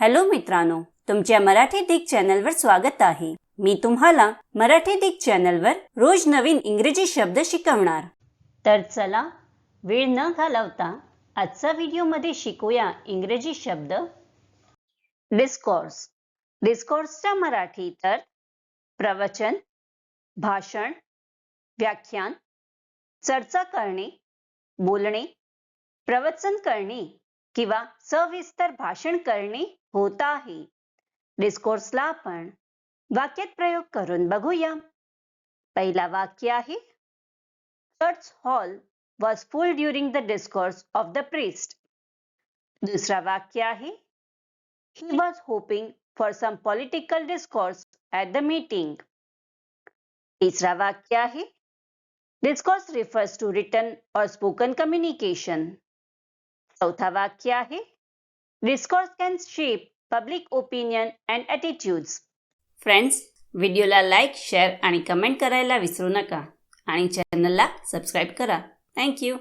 Hello मित्रांनो तुमच्या मराठी दिग चॅनलवर स्वागत आहे. मी तुम्हाला मराठी दिग चॅनलवर रोज नवीन इंग्रजी शब्द शिकवणार. तर चला वेळ न घालवता आजचा व्हिडिओमध्ये शिकूया इंग्रजी शब्द डिस्कोर्स डिस्कॉर्सच्या मराठी तर प्रवचन भाषण व्याख्यान चर्चा करणे बोलणे प्रवचन करणे किंवा सविस्तर भाषण करणे होत आहे. डिस्कोर्सला आपण वाक्यात प्रयोग करून बघूया. पहिला वाक्य आहे. Church hall was full during the discourse of the priest दुसरा वाक्य आहे. He was hoping for some political discourse at the meeting तिसरा वाक्य आहे. Discourse refers to written or spoken communication चौथा वाक्य आहे. Discourse can shape public opinion and attitudes friends व्हिडिओला लाईक शेअर आणि कमेंट करायला विसरू नका. आणि चॅनलला सबस्क्राईब करा. थँक्यू